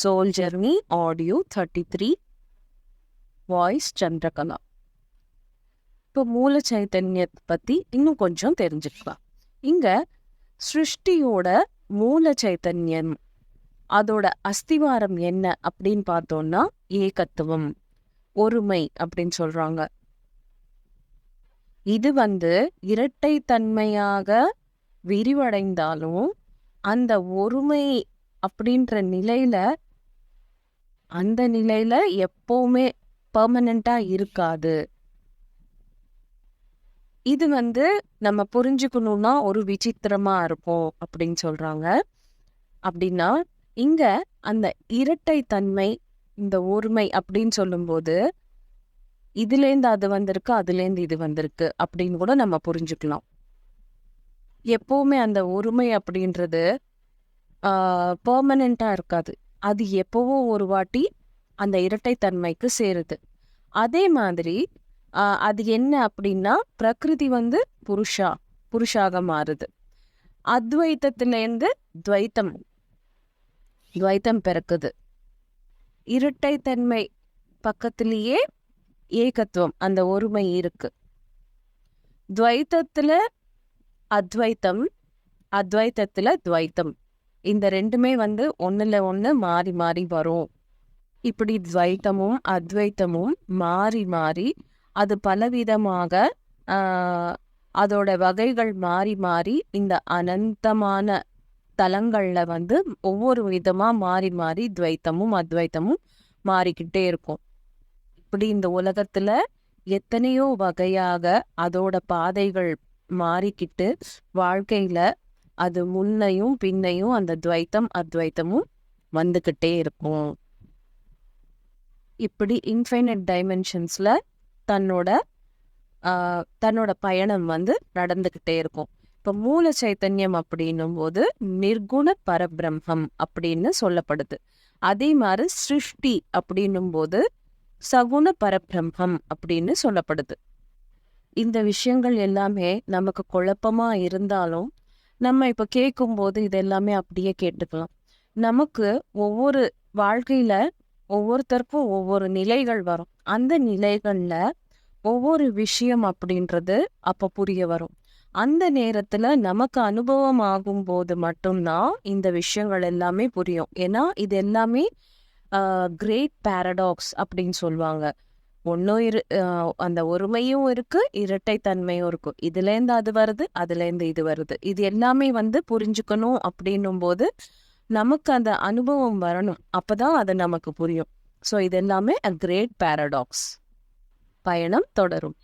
Soul journey audio thirty three voice Chandrakala இப்போ மூல சைத்தன்யத்தை பற்றி இன்னும் கொஞ்சம் தெரிஞ்சுக்கலாம். இங்கே சிருஷ்டியோட மூல சைத்தன்யம் அதோட அஸ்திவாரம் என்ன அப்படின்னு பார்த்தோம்னா ஏகத்துவம் ஒருமை அப்படின்னு சொல்றாங்க. இது வந்து இரட்டை தன்மையாக விரிவடைந்தாலும் அந்த ஒருமை அப்படின்ற நிலையில அந்த நிலையில எப்பவுமே பர்மனண்டா இருக்காது. இது வந்து நம்ம புரிஞ்சுக்கணும்னா ஒரு விசித்திரமா இருக்கும் அப்படின்னு சொல்றாங்க. அப்படின்னா இங்க அந்த இரட்டை தன்மை இந்த ஒருமை அப்படின்னு சொல்லும்போது இதுலேருந்து அது வந்திருக்கு அதுலேருந்து இது வந்திருக்கு அப்படின்னு கூட நம்ம புரிஞ்சுக்கலாம். எப்பவுமே அந்த ஒருமை அப்படின்றது பர்மனெண்ட்டாக இருக்காது. அது எப்போவோ ஒரு வாட்டி அந்த இரட்டைத்தன்மைக்கு சேருது. அதே மாதிரி அது என்ன அப்படின்னா பிரகிருதி வந்து புருஷா புருஷாக மாறுது. அத்வைத்தத்திலேருந்து துவைத்தம் துவைத்தம் பிறக்குது. இரட்டைத்தன்மை பக்கத்திலேயே ஏகத்துவம் அந்த ஒருமை இருக்கு. துவைத்தத்தில் அத்வைத்தம் அத்வைத்தத்தில் துவைத்தம். இந்த ரெண்டுமே வந்து ஒன்றில் ஒன்று மாறி மாறி வரும். இப்படி துவைத்தமும் அத்வைத்தமும் மாறி மாறி அது பலவிதமாக அதோட வகைகள் மாறி மாறி இந்த அனந்தமான தலங்கள்ல வந்து ஒவ்வொரு விதமா மாறி மாறி துவைத்தமும் அத்வைத்தமும் மாறிக்கிட்டே இருக்கும். இப்படி இந்த உலகத்துல எத்தனையோ வகையாக அதோட பாதைகள் மாறிக்கிட்டு வாழ்க்கையில அது முன்னையும் பின்னையும் அந்த துவைத்தம் அத்வைத்தமும் வந்துக்கிட்டே இருக்கும். இப்படி இன்ஃபைனட் டைமென்ஷன்ஸில் தன்னோட தன்னோட பயணம் வந்து நடந்துக்கிட்டே இருக்கும். இப்போ மூல சைத்தன்யம் அப்படின்னும் போது நிர்குண பரபிரம்மம் அப்படின்னு சொல்லப்படுது. அதே மாதிரி சிருஷ்டி அப்படின்னும் போது சகுண பரபிரம்மம் அப்படின்னு சொல்லப்படுது. இந்த விஷயங்கள் எல்லாமே நமக்கு குழப்பமா இருந்தாலும் நம்ம இப்போ கேட்கும்போது இது எல்லாமே அப்படியே கேட்டுக்கலாம். நமக்கு ஒவ்வொரு வாழ்க்கையில ஒவ்வொருத்தருக்கும் ஒவ்வொரு நிலைகள் வரும். அந்த நிலைகள்ல ஒவ்வொரு விஷயம் அப்படின்றது அப்போ புரிய வரும். அந்த நேரத்துல நமக்கு அனுபவம் ஆகும் போது மட்டும்தான் இந்த விஷயங்கள் எல்லாமே புரியும். ஏன்னா இது எல்லாமே கிரேட் பாரடாக்ஸ் அப்படின்னு சொல்லுவாங்க. ஒன்றும் இரு அந்த ஒருமையும் இருக்கு இரட்டைத்தன்மையும் இருக்கும் இதுலேருந்து அது வருது அதுலேருந்து இது வருது. இது எல்லாமே வந்து புரிஞ்சுக்கணும் அப்படின்னும் போது நமக்கு அந்த அனுபவம் வரணும். அப்பதான் அது நமக்கு புரியும். ஸோ இது எல்லாமே அ கிரேட் பாரடாக்ஸ் பயணம் தொடரும்.